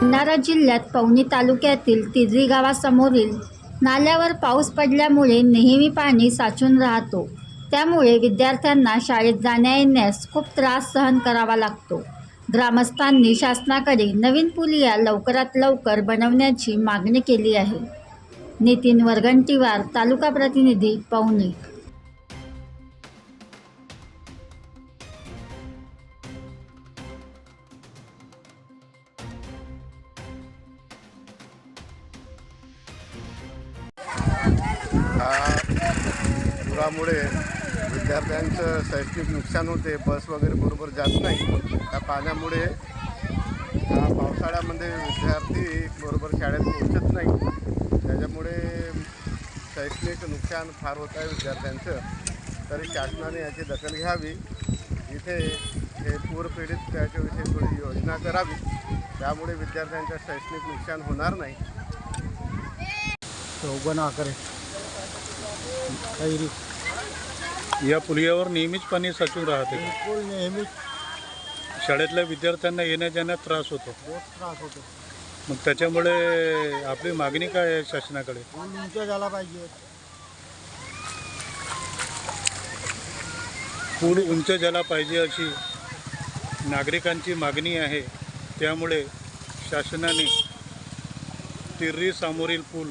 भंडारा जिल्ह्यात पवनी तालुक्यातील तिजरी गावासमोरील नाल्यावर पाऊस पडल्यामुळे नेहमी पाणी साचून राहतो. त्यामुळे विद्यार्थ्यांना शाळेत जाण्या येण्यास खूप त्रास सहन करावा लागतो. ग्रामस्थांनी शासनाकडे नवीन पुलिया लवकरात लवकर बनवण्याची मागणी केली आहे. नितीन वरगंटीवार तालुका प्रतिनिधी पवनी. पुरामुळे विद्यार्थ्यांचं शैक्षणिक नुकसान होते बस वगैरे बरोबर जात नाही. त्या पाण्यामुळे पावसाळ्यामध्ये विद्यार्थी बरोबर शाळेत पोहोचत नाही. त्याच्यामुळे शैक्षणिक नुकसान फार होत आहे विद्यार्थ्यांचं. तरी शासनाने याची दखल घ्यावी. इथे हे पूरपीडित त्याच्याविषयी थोडी योजना करावी. त्यामुळे विद्यार्थ्यांचं शैक्षणिक नुकसान होणार नाही. चौघण आकरे कैरी. या पुलियावर नेहमीच पाणी साचून राहते. बिलकुल नेहमीच शाळेतल्या विद्यार्थ्यांना येण्या जाण्यात त्रास होतो. बहुत त्रास होतो. मग त्याच्यामुळे आपली मागणी काय आहे शासनाकडे? पूल उंच झाला पाहिजे. पूल उंच झाला पाहिजे अशी नागरिकांची मागणी आहे. त्यामुळे शासनाने तिर्री सामोरील पूल